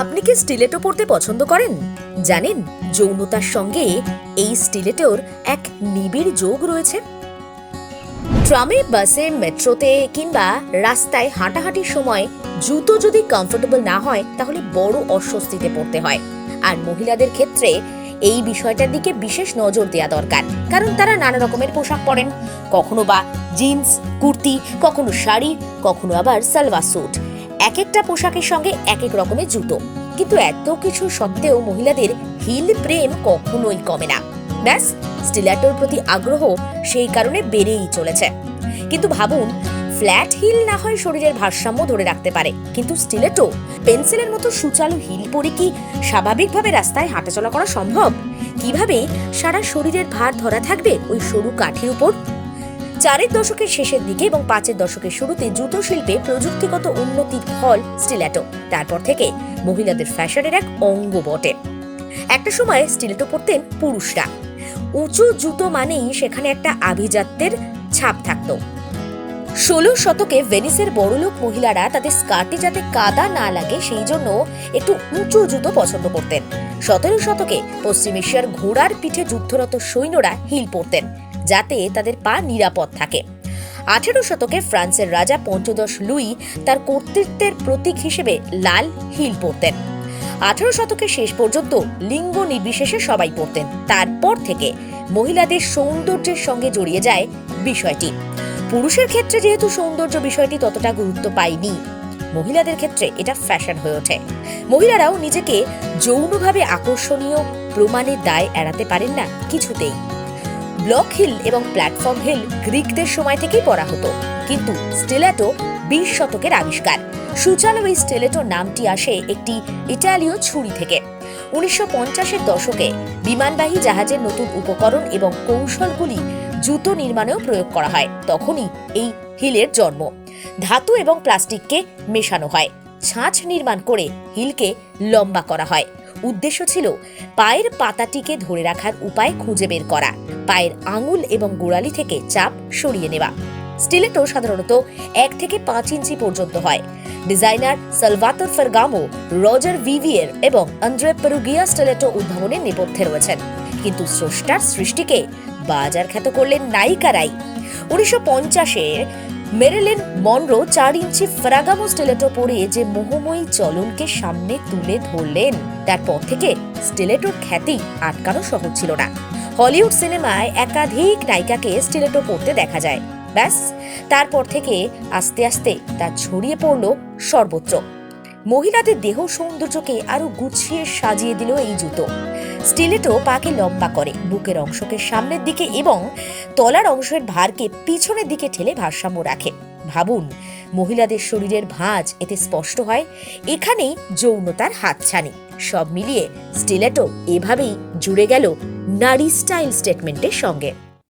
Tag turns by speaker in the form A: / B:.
A: আপনি কি স্টিলেটো পড়তে পছন্দ করেন? জানেন, যৌনতার সঙ্গে এই স্টিলেটোর এক নিবিড় যোগ রয়েছে। ট্রামে, বাসে, মেট্রোতে কিংবা রাস্তায় হাঁটাহাঁটির সময় জুতো যদি কমফোর্টেবল না হয়, তাহলে বড় অস্বস্তিতে পড়তে হয়। আর মহিলাদের ক্ষেত্রে এই বিষয়টার দিকে বিশেষ নজর দেওয়া দরকার, কারণ তারা নানা রকমের পোশাক পরেন। কখনো বা জিন্স কুর্তি, কখনো শাড়ি, কখনো আবার সালওয়ার স্যুট এক একটা পোশাকের সঙ্গে এক এক রকমের জুতো। কিন্তু এত কিছু সত্ত্বেও মহিলাদের হিল প্রেম কখনোই কমে না। ব্যাস, স্টিলাটোর প্রতি আগ্রহ সেই কারণে বেড়েই চলেছে। কিন্তু ভাবুন, ফ্ল্যাট হিল না হয় শরীরের ভারসাম্য ধরে রাখতে পারে। কিন্তু স্টিলেটো, পেন্সিলের মতো সুচালু হিল পরে কি স্বাভাবিকভাবে রাস্তায় হাঁটাচলা করা সম্ভব? কীভাবে সারা শরীরের ভার ধরা থাকবে ওই সরু কাঠির উপর? চারের দশকের শেষের দিকে এবং পাঁচের দশকের শুরুতে জুতো শিল্পে প্রযুক্তিগত উন্নতির ফল স্টিলেটো। তারপর থেকে মহিলাদের ফ্যাশনের এক অঙ্গ বটে। একটা সময় স্টিলেটো পরতেন পুরুষরা। উঁচু জুতো মানেই সেখানে একটা আভিজাত্যের ছাপ থাকতো। ষোলো শতকে ভেনিসের বড়লোক মহিলারা তাদের স্কার্টে যাতে কাদা না লাগে, সেই জন্য একটু উঁচু জুতো পছন্দ করতেন। সতেরো শতকে পশ্চিম এশিয়ার ঘোড়ার পিঠে যুদ্ধরত সৈন্যরা হিল পরতেন। যাতে তাদের পা নিরাপদ থাকে। আঠেরো শতকে ফ্রান্সের রাজা পঞ্চদশ লুই তার কর্তৃত্বের প্রতীক হিসেবে লাল হিল পরতেন। আঠারো শতকের শেষ পর্যন্ত লিঙ্গ নির্বিশেষে সবাই পড়তেন তারপর থেকে মহিলাদের সৌন্দর্যের সঙ্গে জড়িয়ে যায় বিষয়টি। পুরুষের ক্ষেত্রে যেহেতু সৌন্দর্য বিষয়টি ততটা গুরুত্ব পায়নি, মহিলাদের ক্ষেত্রে এটা ফ্যাশন হয়ে ওঠে। মহিলারাও নিজেকে যৌনভাবে আকর্ষণীয় প্রমাণের দায় এড়াতে পারেন না কিছুতেই। ব্লক হিল এবং প্ল্যাটফর্ম হিল গ্রিকদের সময় থেকেই পড়া হতো। কিন্তু স্টেলাটো বিশ শতকের আবিষ্কার। সুচালো এই স্টেলেটো নামটি আসে একটি ইটালীয় ছুরি থেকে। উনিশশো পঞ্চাশের দশকে বিমানবাহী জাহাজের নতুন উপকরণ এবং কৌশলগুলি জুতো নির্মাণেও প্রয়োগ করা হয়। তখনই এই হিলের জন্ম। ধাতু এবং প্লাস্টিককে মেশানো হয়। ছাঁচ নির্মাণ করে হিলকে লম্বা করা হয়। উদ্দেশ্য ছিল পায়ের পাতাটিকে ধরে রাখার উপায় খুঁজে বের করা, পায়ের আঙুল এবং গোড়ালি থেকে চাপ সরিয়ে নেওয়া। স্টিলেটো সাধারণত এক থেকে পাঁচ ইঞ্চি পর্যন্ত হয়। ডিজাইনার সালভাতর ফারগামো, রজার ভিভিয়ের এবং আন্দ্রে পেরুগিয়া স্টিলেটো উদ্ভাবনের নেপথ্যে রয়েছেন। কিন্তু স্রষ্টার সৃষ্টিকে বাজার খ্যাত করলেন নায়িকারাই। উনিশশো পঞ্চাশের মেরিলিন মনরো চার ইঞ্চি ফ্রাগামো স্টিলেটো পরে যে মোহময়ী চলনকে সামনে তুলে ধরলেন তারপর থেকে স্টিলেটোর খ্যাতি আটকানো সহজ ছিল না। হলিউড সিনেমায় একাধিক নায়িকাকে স্টিলেটো পরতে দেখা যায়। ব্যাস, তারপর থেকে আস্তে আস্তে তা ছড়িয়ে পড়ল সর্বত্র। মহিলাদের দেহ সৌন্দর্যকে আরও গুছিয়ে সাজিয়ে দিল এই জুতো। স্টিলেটো পাকে লম্বা করে, বুকের অংশকে সামনের দিকে এবং তলার অংশের ভারকে পিছনের দিকে ঠেলে ভারসাম্য রাখে। ভাবুন, মহিলাদের শরীরের ভাঁজ, এতে স্পষ্ট হয়, এখানেই যৌনতার হাতছানি। সব মিলিয়ে স্টিলেটো এভাবেই জুড়ে গেল নারী স্টাইল স্টেটমেন্টের সঙ্গে।